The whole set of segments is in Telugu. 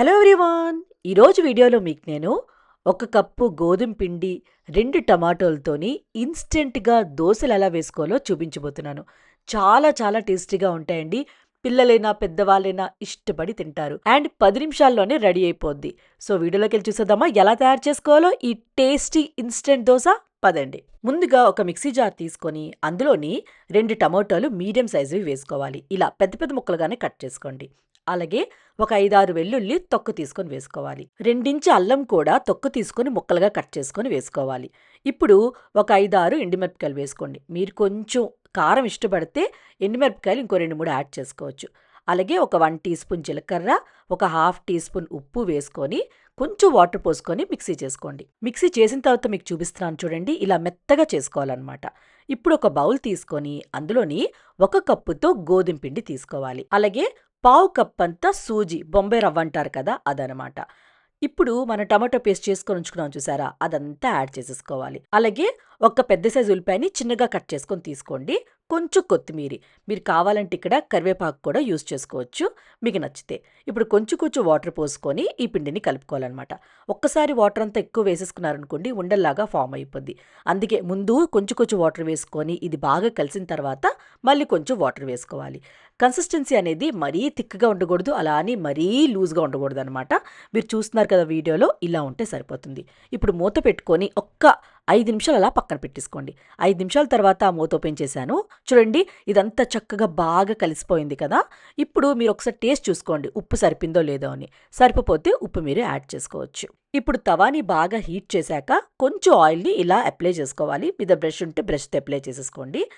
Hello everyone. ఈరోజు వీడియోలో మీకు నేను ఒక కప్పు గోధుమ పిండి రెండు టమాటోలతోని ఇన్స్టెంట్గా దోశలు ఎలా వేసుకోవాలో చూపించబోతున్నాను. చాలా చాలా టేస్టీగా ఉంటాయండి. పిల్లలైనా పెద్దవాళ్ళైనా ఇష్టపడి తింటారు. అండ్ పది నిమిషాల్లోనే రెడీ అయిపోద్ది. సో వీడియోలోకి వెళ్ళి చూసేద్దామా? ఎలా తయారు చేసుకోవాలో? ఈ టేస్టీ ఇన్స్టెంట్ దోశ? పదండి. ముందుగా ఒక మిక్సీ జార్ తీసుకొని అందులోని రెండు టమాటోలు మీడియం సైజువి వేసుకోవాలి. ఇలా పెద్ద పెద్ద ముక్కలుగానే కట్ చేసుకోండి. అలాగే ఒక ఐదారు వెల్లుల్లి తొక్కు తీసుకొని వేసుకోవాలి. రెండించి అల్లం కూడా తొక్కు తీసుకొని ముక్కలుగా కట్ చేసుకొని వేసుకోవాలి. ఇప్పుడు ఒక ఐదారు ఎండుమిరపకాయలు వేసుకోండి. మీరు కొంచెం కారం ఇష్టపడితే ఎండుమిరపకాయలు ఇంకో రెండు మూడు యాడ్ చేసుకోవచ్చు. అలాగే ఒక వన్ టీ స్పూన్ జీలకర్ర ఒక హాఫ్ టీ స్పూన్ ఉప్పు వేసుకొని కొంచెం వాటర్ పోసుకొని మిక్సీ చేసుకోండి. మిక్సీ చేసిన తర్వాత మీకు చూపిస్తున్నాను చూడండి. ఇలా మెత్తగా చేసుకోవాలన్నమాట. ఇప్పుడు ఒక బౌల్ తీసుకొని అందులోని ఒక కప్పుతో గోధుమ పిండి తీసుకోవాలి. అలాగే పావు కప్ అంతా సూజీ బొంబే రవ్వ అంటారు కదా అదనమాట. ఇప్పుడు మన టమాటో పేస్ట్ చేసుకొని ఉంచుకున్నాం చూసారా? అదంతా యాడ్ చేసేసుకోవాలి. అలాగే ఒక పెద్ద సైజు ఉల్లిపాయని చిన్నగా కట్ చేసుకొని తీసుకోండి. కొంచెం కొత్తిమీర. మీరు కావాలంటే ఇక్కడ కరివేపాకు కూడా యూజ్ చేసుకోవచ్చు. మీకు నచ్చితే. ఇప్పుడు కొంచెం కొంచెం వాటర్ పోసుకొని ఈ పిండిని కలుపుకోవాలన్నమాట. ఒక్కసారి వాటర్ అంతా ఎక్కువ వేసేసుకున్నారనుకోండి ఉండల్లాగా ఫామ్ అయిపోద్ది. అందుకే ముందు కొంచెం కొంచెం వాటర్ వేసుకొని ఇది బాగా కలిసిన తర్వాత మళ్ళీ కొంచెం వాటర్ వేసుకోవాలి. కన్సిస్టెన్సీ అనేది మరీ థిక్గా ఉండకూడదు. అలా అని మరీ లూజ్గా ఉండకూడదు అనమాట మీరు చూస్తున్నారు కదా వీడియోలో ఇలా ఉంటే సరిపోతుంది. ఇప్పుడు మూత పెట్టుకొని ఒక్క ఐదు నిమిషాలు అలా పక్కన పెట్టేసుకోండి. ఐదు నిమిషాల తర్వాత ఆ మూత ఓపెన్ చేశాను. చూడండి ఇదంతా చక్కగా బాగా కలిసిపోయింది కదా. ఇప్పుడు మీరు ఒకసారి టేస్ట్ చూసుకోండి ఉప్పు సరిపోయిందో లేదో అని. సరిపోతే ఉప్పు మీరు యాడ్ చేసుకోవచ్చు. ఇప్పుడు తవాని బాగా హీట్ చేశాక కొంచెం ఆయిల్ని ఇలా అప్లై చేసుకోవాలి. మీద బ్రష్ ఉంటే బ్రష్తో అప్లై చేసేసుకోండి.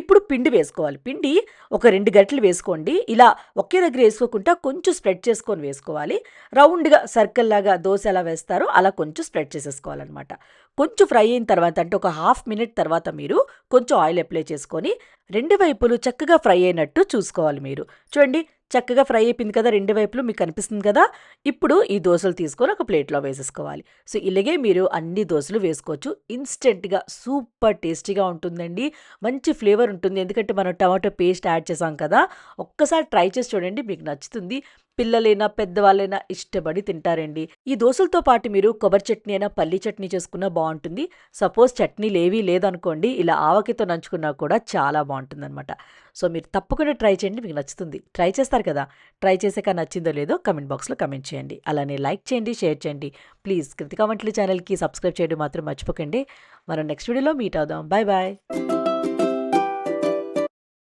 ఇప్పుడు పిండి వేసుకోవాలి. పిండి ఒక రెండు గంటలు వేసుకోండి. ఇలా ఒకే దగ్గర వేసుకోకుండా కొంచెం స్ప్రెడ్ చేసుకొని వేసుకోవాలి. రౌండ్గా సర్కిల్ లాగా దోశ ఎలా వేస్తారో అలా కొంచెం స్ప్రెడ్ చేసేసుకోవాలన్నమాట. కొంచెం ఫ్రై అయిన తర్వాత అంటే ఒక హాఫ్ మినిట్ తర్వాత మీరు కొంచెం ఆయిల్ అప్లై చేసుకొని రెండు వైపులు చక్కగా ఫ్రై అయినట్టు చూసుకోవాలి మీరు. చూడండి చక్కగా ఫ్రై అయిపోయింది కదా రెండు వైపులు మీకు కనిపిస్తుంది కదా ఇప్పుడు ఈ దోశలు తీసుకొని ఒక ప్లేట్లో వేసేసుకోవాలి. సో ఇలాగే మీరు అన్ని దోశలు వేసుకోవచ్చు. ఇన్స్టెంట్గా సూపర్ టేస్టీగా ఉంటుందండి. మంచి ఫ్లేవర్ ఉంటుంది. ఎందుకంటే మనం టమాటో పేస్ట్ యాడ్ చేసాం కదా ఒక్కసారి ట్రై చేసి చూడండి మీకు నచ్చుతుంది. పిల్లలైనా పెద్దవాళ్ళైనా ఇష్టపడి తింటారండి. ఈ దోశలతో పాటు మీరు కొబ్బరి చట్నీ అయినా పల్లి చట్నీ చేసుకున్నా బాగుంటుంది. సపోజ్ చట్నీలు ఏవీ లేదనుకోండి ఇలా ఆవకితో నంచుకున్నా కూడా చాలా బాగుంటుంది అనమాట సో మీరు తప్పకుండా ట్రై చేయండి మీకు నచ్చుతుంది. ట్రై చేస్తారు కదా? ట్రై చేసాక నచ్చిందో లేదో కమెంట్ బాక్స్లో కమెంట్ చేయండి. అలానే లైక్ చేయండి షేర్ చేయండి. ప్లీజ్ కృతికా వంటలు ఛానల్కి సబ్స్క్రైబ్ చేయడం మాత్రం మర్చిపోకండి. మనం నెక్స్ట్ వీడియోలో మీట్ అవుదాం. Bye bye.